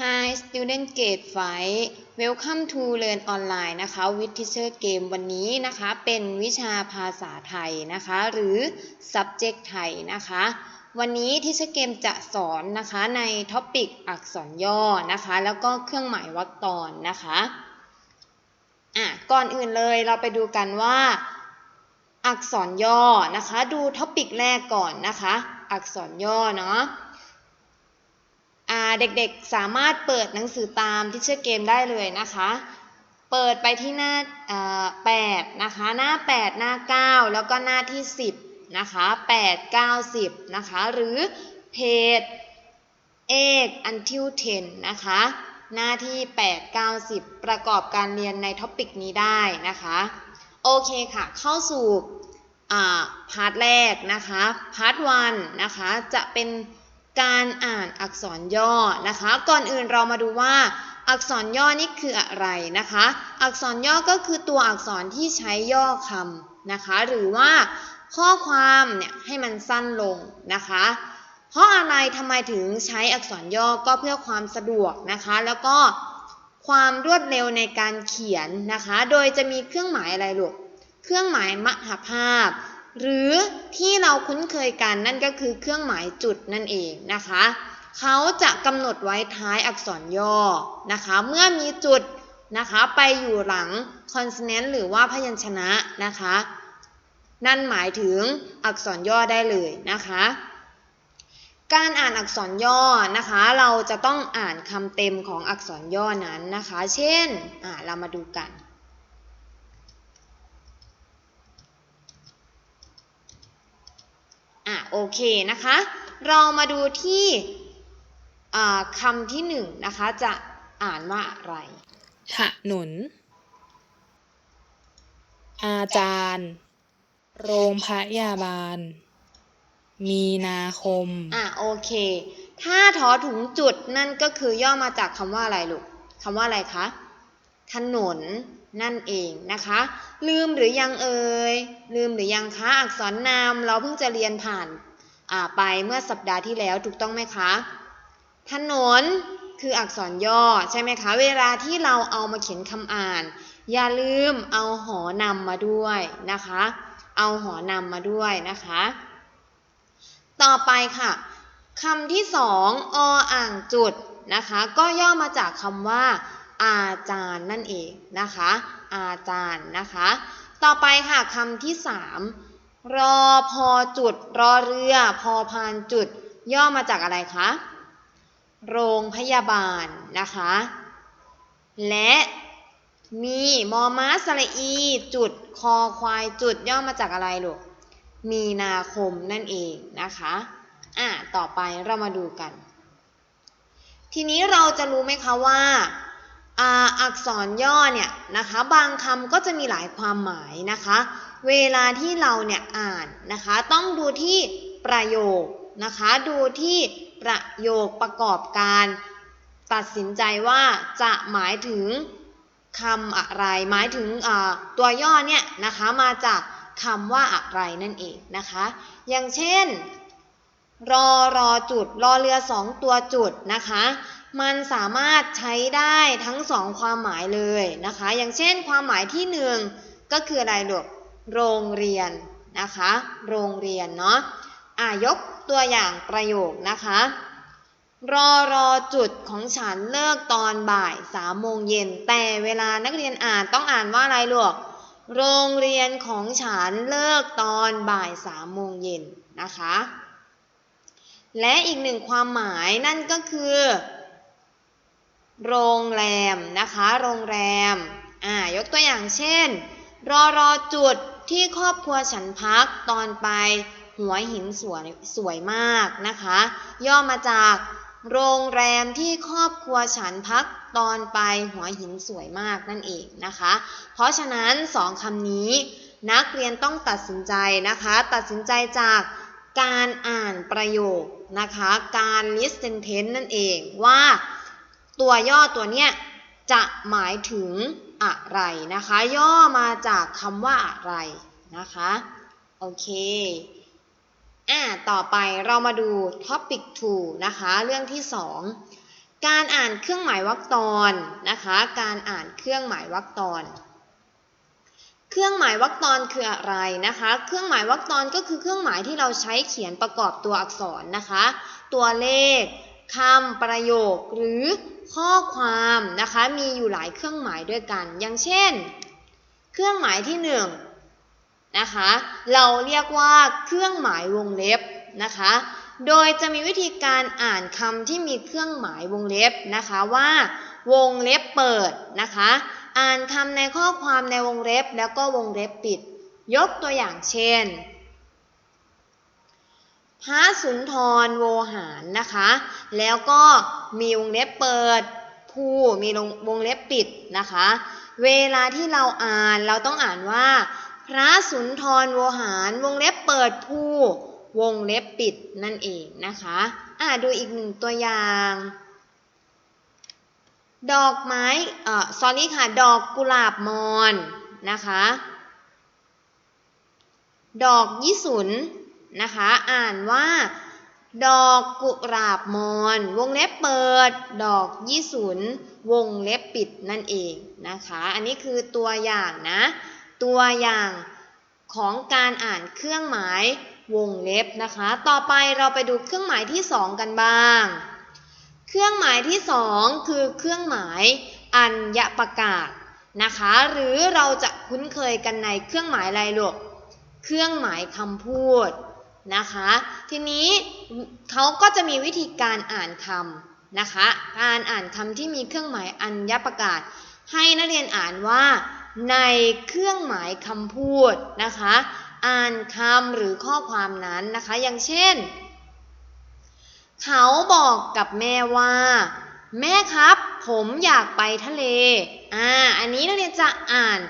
Hi Student Gate Fight Welcome to Learn Online นะคะ with Teacher Game วันนี้นะคะเป็นวิชาภาษาไทยนะคะ หรือ subject ไทยนะคะ วันนี้ Teacher Game จะสอนนะคะในท็อปิกอักษรย่อนะคะ แล้วก็เครื่องหมายวรรคตอนนะคะอะก่อนอื่นเลยเราไปดูกันว่า อักษรย่อนะคะ ดูท็อปิกแรกก่อนนะคะ อักษรย่อเนาะ เด็กๆสามารถเปิดหนังสือตามที่เชื่อเกมได้เลยนะคะ เปิดไปที่หน้า8นะคะ หน้า 8 หน้า 9 แล้วก็หน้าที่ 10 นะคะ 8 9 10 นะคะ หรือเพจเอก until 10 นะคะ หน้าที่ 8 9 10 ประกอบการเรียนในท็อปิกนี้ได้นะคะ โอเคค่ะ เข้าสู่พาร์ทแรกนะคะ พาร์ทวันนะคะ จะเป็น การอ่านอักษรย่อนะคะ ก่อนอื่นเรามาดูว่า อักษรย่อนี่คืออะไรนะคะ อักษรย่อก็คือตัวอักษรที่ใช้ย่อคำนะคะ หรือว่าข้อความเนี่ยให้มันสั้นลงนะคะ เพราะอะไรทำไมถึงใช้อักษรย่อก็เพื่อความสะดวกนะคะ แล้วก็ความรวดเร็วในการเขียนนะคะ โดยจะมีเครื่องหมายอะไรลูก เครื่องหมายมหภาพ หรือที่เราคุ้นเคยกันนั่นก็คือเครื่องหมายจุดนั่นเองนะคะเขาจะกำหนดไว้ท้ายอักษรย่อนะคะ เมื่อมีจุดนะคะไปอยู่หลัง consonant หรือว่าพยัญชนะนะคะ นั่นหมายถึงอักษรย่อได้เลยนะคะ การอ่านอักษรย่อนะคะ เราจะต้องอ่านคำเต็มของอักษรย่อนั้นนะคะ เช่นเรามาดูกัน อะโอเคนะคะ เรามาดูที่อ่าคำที่หนึ่งนะคะ จะอ่านว่าอะไร ถนน อาจารย์ โรงพยาบาล มีนาคม อะโอเค ถ้าถอถุงจุดนั่นก็คือย่อมาจากคำว่าอะไรลูกคำว่าอะไรคะ ถนน นั่นเองนะคะ ลืมหรือยังเอ่ยลืมหรือยังคะอักษรนามเราเพิ่งจะเรียนผ่านไปเมื่อสัปดาห์ที่แล้วถูกต้องไหมคะ ถนนคืออักษรย่อใช่ไหมคะ เวลาที่เราเอามาเขียนคำอ่าน อย่าลืมเอาหอนำมาด้วยนะคะ เอาหอนำมาด้วยนะคะ ต่อไปค่ะคำที่สองออ่างจุดนะคะ ก็ย่อมาจากคำว่า อาจารย์นั่นเองนะคะ อาจารย์นะคะ ต่อไปค่ะคำที่สามรอพอจุด รอเรือ พอพานจุด ย่อมาจากอะไรคะ โรงพยาบาลนะคะ และมีมอม้าสระอี จุด คอควายจุด ย่อมาจากอะไรลูก มีนาคมนั่นเองนะคะอะต่อไปเรามาดูกัน ทีนี้เราจะรู้ไหมคะว่า อ,อักษรย่อเนี่ยนะคะบางคำก็จะมีหลายความหมายนะคะ เวลาที่เราเนี่ยอ่านนะคะ ต้องดูที่ประโยคนะคะ ดูที่ประโยคประกอบการ ตัดสินใจว่าจะหมายถึงคำอะไร หมายถึงตัวย่อเนี่ยนะคะมาจากคำว่าอะไรนั่นเองนะคะ อย่างเช่น รอรอจุดรอเรือสองตัวจุดนะคะ มันสามารถใช้ได้ทั้งสองความหมายเลยนะคะ อย่างเช่นความหมายที่หนึ่งก็คืออะไรลูกโรงเรียนนะคะ โรงเรียนเนาะอ่ายกตัวอย่างประโยคนะคะ รอรอจุดของฉันเลิกตอนบ่ายสามโมงเย็นแต่เวลานักเรียนอ่านต้องอ่านว่าอะไรลูกโรงเรียนของฉันเลิกตอนบ่ายสามโมงเย็นนะคะ และอีกหนึ่งความหมายนั่นก็คือ โรงแรมนะคะ โรงแรม อ่า ยกตัวอย่างเช่น รอรอจุดที่ครอบครัวฉันพักตอนไปหัวหินสวยสวยมากนะคะ ย่อมาจากโรงแรมที่ครอบครัวฉันพักตอนไปหัวหินสวยมากนั่นเองนะคะ เพราะฉะนั้นสองคำนี้ นักเรียนต้องตัดสินใจนะคะ ตัดสินใจจากการอ่านประโยคนะคะ การ listen tense นั่นเองว่า ตัวย่อตัวเนี้ยจะหมายถึงอะไรนะคะ ย่อมาจากคำว่าอะไรนะคะ โอเคอ่าต่อไปเรามาดู topic 2 นะคะ เรื่องที่การอ่านเครื่องหมายวรรคตอนนะคะ การอ่านเครื่องหมายวรรคตอน เครื่องหมายวรรคตอนคืออะไรนะคะ เครื่องหมายวรรคตอนก็คือเครื่องหมายที่เราใช้เขียนประกอบตัวอักษรนะคะ ตัวเลขคำประโยคหรือ ข้อความนะคะมีอยู่หลายเครื่องหมายด้วยกัน อย่างเช่น เครื่องหมายที่หนึ่งนะคะเราเรียกว่าเครื่องหมายวงเล็บนะคะโดยจะมีวิธีการอ่านคำที่มีเครื่องหมายวงเล็บนะคะว่า วงเล็บเปิดนะคะ อ่านคำในข้อความในวงเล็บ แล้วก็วงเล็บปิด ยกตัวอย่างเช่น พระสุนทรโวหารนะคะ แล้วก็มีวงเล็บเปิดผู้มีวงเล็บปิดนะคะ เวลาที่เราอ่านเราต้องอ่านว่า พระสุนทรโวหาร วงเล็บเปิดผู้วงเล็บปิดนั่นเองนะคะ อ่าดูอีกหนึ่งตัวอย่าง ดอกไม้เอ่อ sorry ค่ะ ดอกกุหลาบมอนนะคะ ดอกยี่สุน นะคะ อ่านว่า ดอกกุหลาบมอน วงเล็บเปิด ดอกยี่สุนวงเล็บปิดนั่นเองนะคะ อันนี้คือตัวอย่างนะ ตัวอย่างของการอ่านเครื่องหมายวงเล็บนะคะ ต่อไปเราไปดูเครื่องหมายที่สองกันบ้าง เครื่องหมายที่สองคือเครื่องหมายอัญญประกาศนะคะ หรือเราจะคุ้นเคยกันในเครื่องหมายอะไรลูกเครื่องหมายคำพูด นะคะ ทีนี้เขาก็จะมีวิธีการอ่านคำนะคะ การอ่านคำที่มีเครื่องหมายอัญญประกาศ ให้นักเรียนอ่านว่า ในเครื่องหมายคำพูดนะคะ อ่านคำหรือข้อความนั้นนะคะ อย่างเช่น เขาบอกกับแม่ว่า แม่ครับ ผมอยากไปทะเล อ่า อันนี้นักเรียนจะอ่าน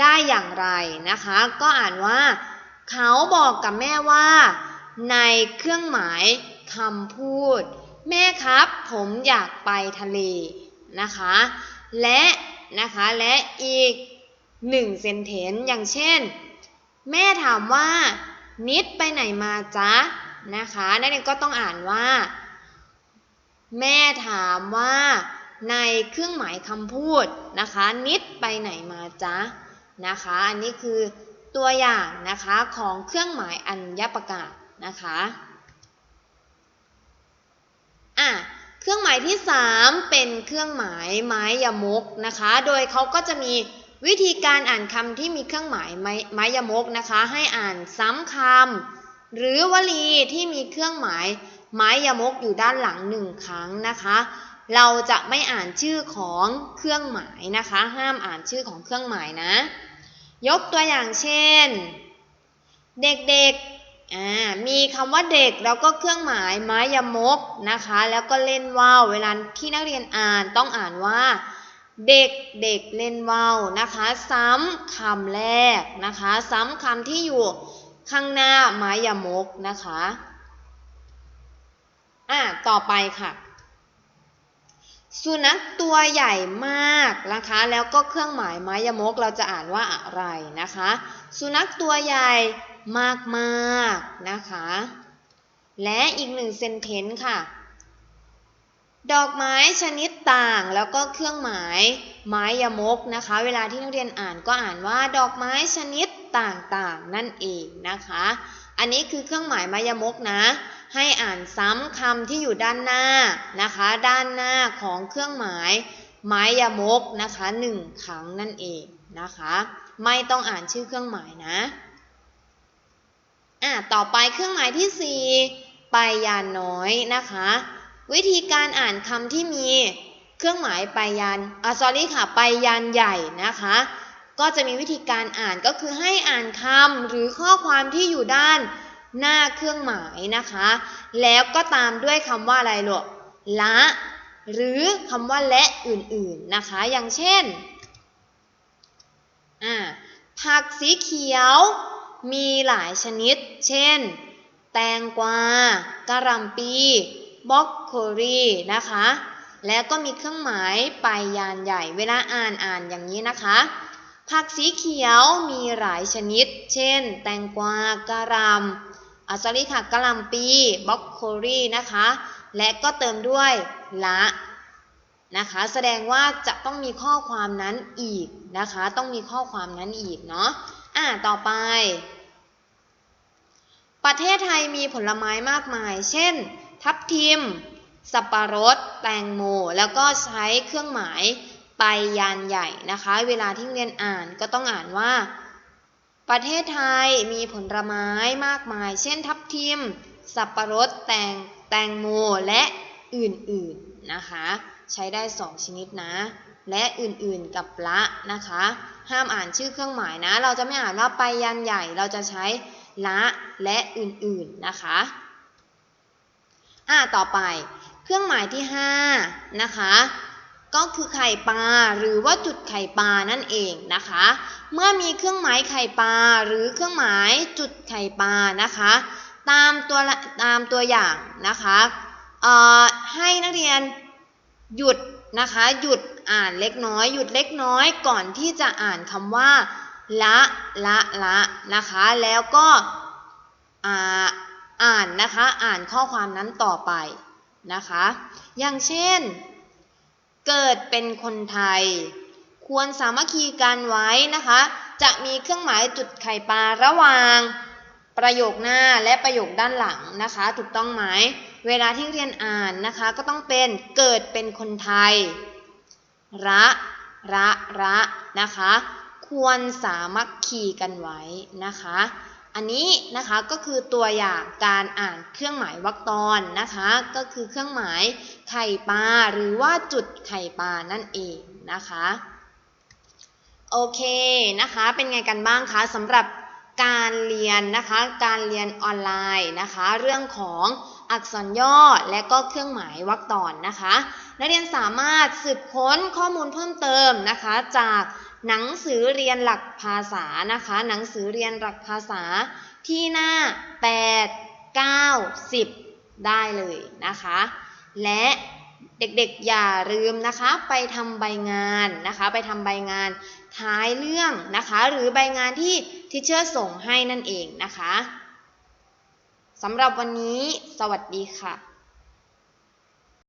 ได้อย่างไรนะคะ ก็อ่านว่า เขาบอกกับแม่ว่า ในเครื่องหมายคำพูด แม่ครับผมอยากไปทะเลนะคะ และนะคะและอีกหนึ่งเซนเทนอย่างเช่น แม่ถามว่า นิดไปไหนมาจ๊ะนะคะนักเรียนก็ต้องอ่านว่า แม่ถามว่าในเครื่องหมายคำพูดนะคะ นิดไปไหนมาจ๊ะนะคะ อันนี้คือ ตัวอย่างนะคะของเครื่องหมายอัญญประกาศนะคะอะเครื่องหมายที่ 3 เป็นเครื่องหมายไม้ยมกนะคะ โดยเขาก็จะมีวิธีการอ่านคำที่มีเครื่องหมายไม้ไม้ยมกนะคะ ให้อ่านซ้ำคำหรือวลีที่มีเครื่องหมายไม้ยมกอยู่ด้านหลังหนึ่งครั้งนะคะ เราจะไม่อ่านชื่อของเครื่องหมายนะคะ ห้ามอ่านชื่อของเครื่องหมายนะ ยกตัวอย่างเช่น เด็กๆมีคำว่าเด็กแล้วก็เครื่องหมายไม้ยมกนะคะ แล้วก็เล่นว่าวเวลาที่นักเรียนอ่านต้องอ่านว่า เด็กเด็กเล่นว่าวนะคะ ซ้ำคำแรกนะคะ ซ้ำคำที่อยู่ข้างหน้าไม้ยมกนะคะอ่าต่อไปค่ะ สุนัขตัวใหญ่มากนะคะ แล้วก็เครื่องหมายไม้ยมกเราจะอ่านว่าอะไรนะคะ สุนัขตัวใหญ่มากๆนะคะ และอีกหนึ่งเซนเทนต์ค่ะ ดอกไม้ชนิดต่างแล้วก็เครื่องหมายไม้ยมกนะคะ เวลาที่นักเรียนอ่านก็อ่านว่าดอกไม้ชนิดต่างๆ นั่นเองนะคะ อันนี้คือเครื่องหมายม้ยมกนะ ให้อ่านซ้ำคำที่อยู่ด้านหน้านะคะ ด้านหน้าของเครื่องหมายม้ยมกนะคะหนึ่งครั้งนั่นเองนะคะ ไม่ต้องอ่านชื่อเครื่องหมายนะอะต่อไปเครื่องหมายที่ 4 ไปยานน้อยนะคะ วิธีการอ่านคำที่มีเครื่องหมายไปยานอะ sorry ค่ะ ไปยานใหญ่นะคะ ก็จะมีวิธีการอ่านก็คือให้อ่านคำหรือข้อความที่อยู่ด้านหน้าเครื่องหมายนะคะ แล้วก็ตามด้วยคำว่าอะไรหรอกละ หรือคำว่าและอื่นๆนะคะ อย่างเช่นผักสีเขียวมีหลายชนิด เช่น แตงกวากะหล่ำปีบล็อกโคลีนะคะ แล้วก็มีเครื่องหมายไปยานใหญ่ เวลาอ่านอ่านอย่างนี้นะคะ ผักสีเขียวมีหลายชนิด เช่น แตงกวากะหล่ำอัสลีค่ะกะหล่ำปีบล็อกโคลีนะคะ และก็เติมด้วยละนะคะ แสดงว่าจะต้องมีข้อความนั้นอีกนะคะ ต้องมีข้อความนั้นอีกเนาะอะต่อไป ประเทศไทยมีผลไม้มากมาย เช่น ทับทิม สับปะรด แตงโม แล้วก็ใช้เครื่องหมาย ไปยานใหญ่นะคะ เวลาที่เรียนอ่านก็ต้องอ่านว่า ประเทศไทยมีผลไม้มากมาย เช่น ทับทิม สับปะรด แตง แตงโม และอื่นๆนะคะ ใช้ได้ 2 ชนิดนะ และอื่นๆกับละนะคะ ห้ามอ่านชื่อเครื่องหมายนะ เราจะไม่อ่านว่าไปยันใหญ่ เราจะใช้ละและอื่นๆนะคะ อ่าต่อไป เครื่องหมายที่ 5 นะคะ ก็คือไข่ปลาหรือว่าจุดไข่ปลานั่นเองนะคะ เมื่อมีเครื่องหมายไข่ปลาหรือเครื่องหมายจุดไข่ปลานะคะ ตามตัวตามตัวอย่างนะคะให้นักเรียนหยุดนะคะหยุดอ่านเล็กน้อย หยุดเล็กน้อยก่อนที่จะอ่านคำว่า ละละละนะคะ แล้วก็อ่าอ่านนะคะอ่านข้อความนั้นต่อไปนะคะ อย่างเช่น เกิดเป็นคนไทย ควรสามัคคีกันไว้นะคะ จะมีเครื่องหมายจุดไข่ปลาระหว่าง ประโยคหน้าและประโยคด้านหลังนะคะ ถูกต้องไหมเวลาที่เรียนอ่านนะคะ ก็ต้องเป็นเกิดเป็นคนไทย ระระระนะคะ ควรสามัคคีกันไว้นะคะ อันนี้นะคะก็คือตัวอย่างการอ่านเครื่องหมายวรรคตอนนะคะ ก็คือเครื่องหมายไข่ปลาหรือว่าจุดไข่ปลานั่นเองนะคะโอเคนะคะเป็นไงกันบ้างคะสำหรับการเรียนนะคะการเรียนออนไลน์นะคะ เรื่องของอักษรย่อและก็เครื่องหมายวรรคตอนนะคะ นักเรียนสามารถสืบค้นข้อมูลเพิ่มเติมนะคะจาก หนังสือเรียนหลักภาษานะคะ หนังสือเรียนหลักภาษาที่หน้า 8 9 10 ได้เลยนะคะ และเด็กๆอย่าลืมนะคะ ไปทำใบงานนะคะ ไปทำใบงานท้ายเรื่องนะคะ หรือใบงานที่ทิเชอร์ส่งให้นั่นเองนะคะสำหรับวันนี้ สวัสดีค่ะ